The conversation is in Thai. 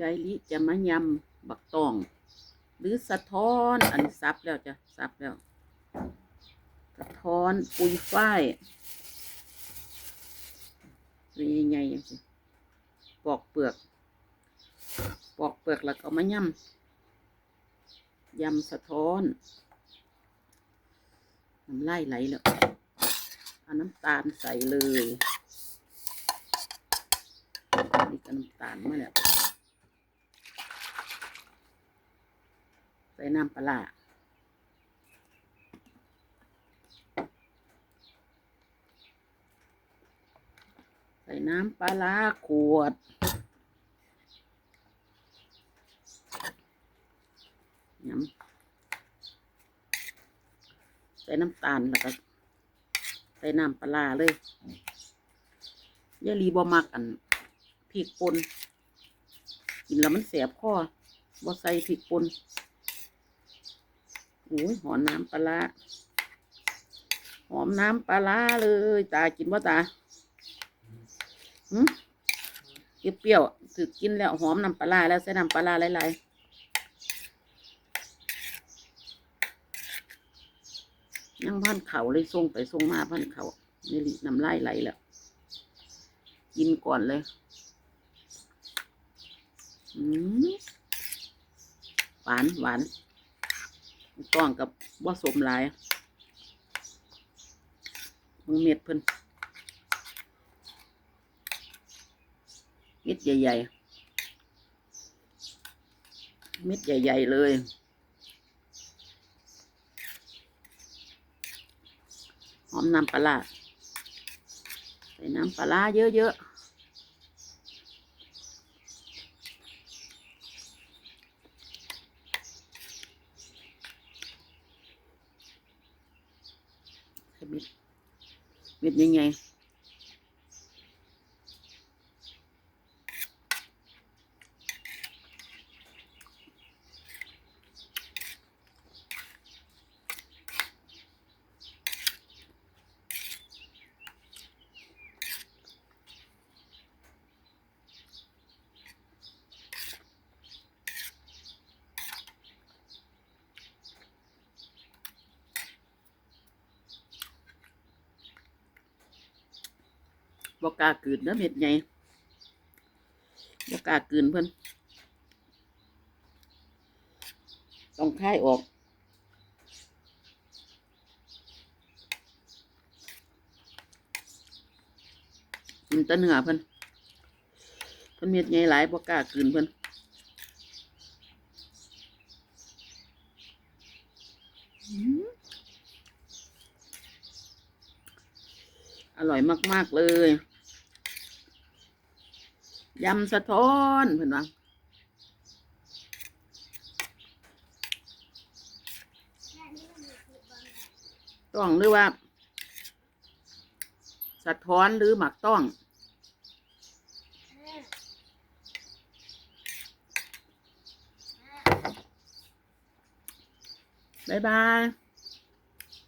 ยายลิจะมายำบักตอง หรือสะท้อนอันซับแล้วจ้ะซับแล้ว สะท้อนปุยฝ้ายเป็นยังไงยังสิปอกเปลือก ปอกเปลือกแล้วก็มายำยำสะท้อนน้ำไลายไหลแล้วเอาน้ำตาลใส่เลยนี่ก็น้ำตาลมาแล้ว ใส่น้ำปลาใส่น้ำปลาขวดน้ำใส่น้ำตาลแล้วก็ใส่น้ำปลาเลยยายลีบ่มักอันพริกป่นกินแล้วมันแสบคอบ่ใส่พริกป่น อ้ยหอมน้ำปลาร้าหอมน้ำปลาเลย ตากินว่าตาหืมเปรี้ยวๆถือกินแล้วหอมน้ำปลาแล้วใส่น้ำปลาร้าหลายๆยังพันเขาเลยส่งไปส่งมาพันเขานี่ลิน้ำไลายไหลแล้ว กินก่อนเลย อืมหวานหวาน ต้องกับว่สมหลายมึงเม็ดเพิ่นเม็ดใหญ่ๆเม็ดใหญ่ ๆ เลยหอมน้ำปลาใส่น้ำปลาร้าเยอะๆ เม็ดเม็ดยังไง บอกกากลืนเด้อเม็ดไงบอกกากลืนเพิ่นต้องคายออกกินตะเนื้อเพิ่นเพิ่นเม็ดใหญ่หลายบกล้ากลืนเพิ่นอืม อร่อยมาก ๆ เลยยำสะท้อนเพิ่นว่าต้องหรือว่า สะท้อนหรือหมักต้องบายบาย